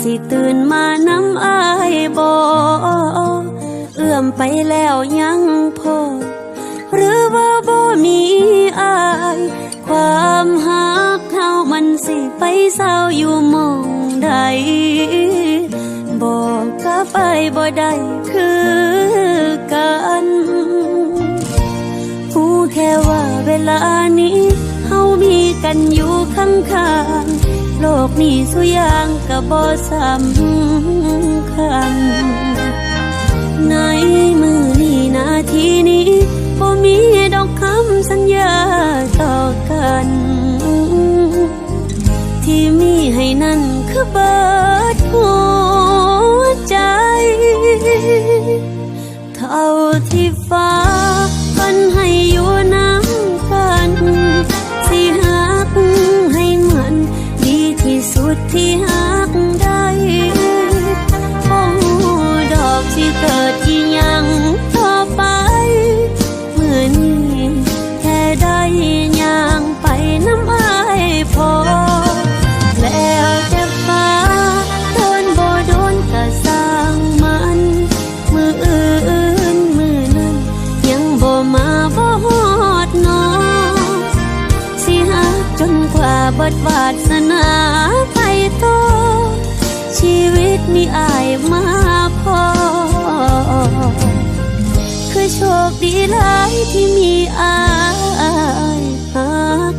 สิตื่นมาน้ำอายบอเอื้อมไปแล้วยังพอ หรือว่าบ่มีอาย ความหักเท่ามันสิไปเศร้าอยู่มองใดบอกกับไปบ่ได้คือกันผู้แค่ว่าเวลานี้เฮามีกันอยู่ข้างข้างๆ โลกนี้สุยางกับบอสำคัญในมือนี้นาทีนี้บ่มีดอกคำสัญญาต่อกัน ที่มีให้นั่นคือเบิดหัว สนาไปต่อชีวิตมีอายมาพอ คือโชคดีหลายที่มีอายหัก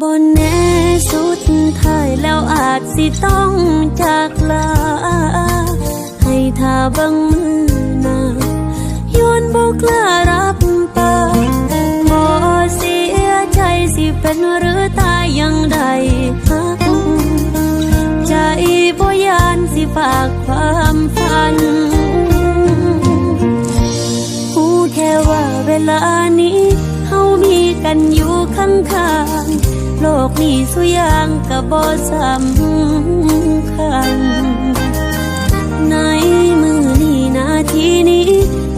บนแน่สุดท้ายแล้วอาจสิต้องจากลา ให้ท่าบังมือนาย้อนบอกลารับ สิเป็นหรือตายยังได้ฮักใจบ่ยานสิฝากความฝันผู้แค่ว่าเวลานี้เฮามีกันอยู่ข้างข้างๆโลกนี้สุยางก็บ่สำคัญในมือนี้นาทีนี้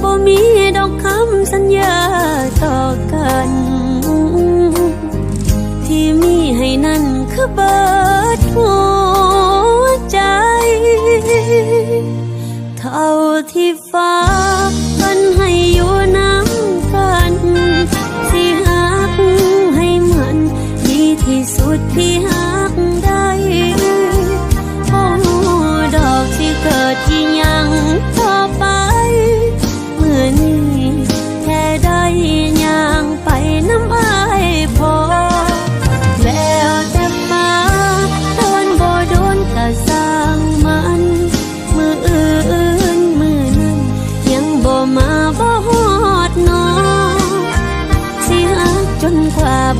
บ่มีดอกคำสัญญาต่อกัน นั่นคือเบิดหัวใจ เท่าที่ฟ้า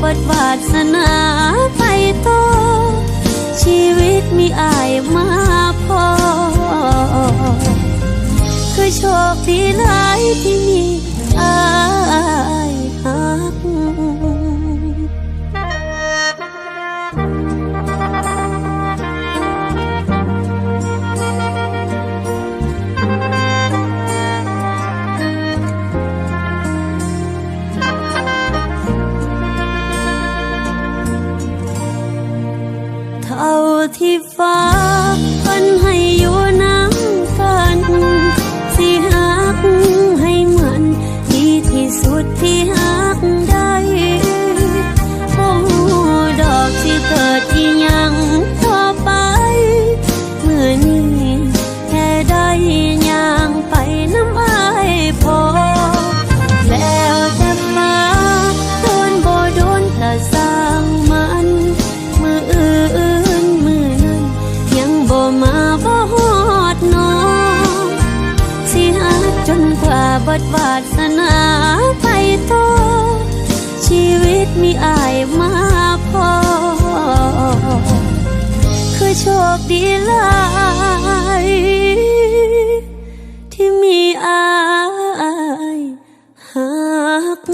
บัดวาสนาไปโต ชีวิตมีอายมาพอ คือโชคดีหลายที่มี ที่ฟ้าเพิ่นให้อยู่ บิดวาสนาไปต่อชีวิตมีอายมาพอ คือโชคดีหลายที่มีอายหัก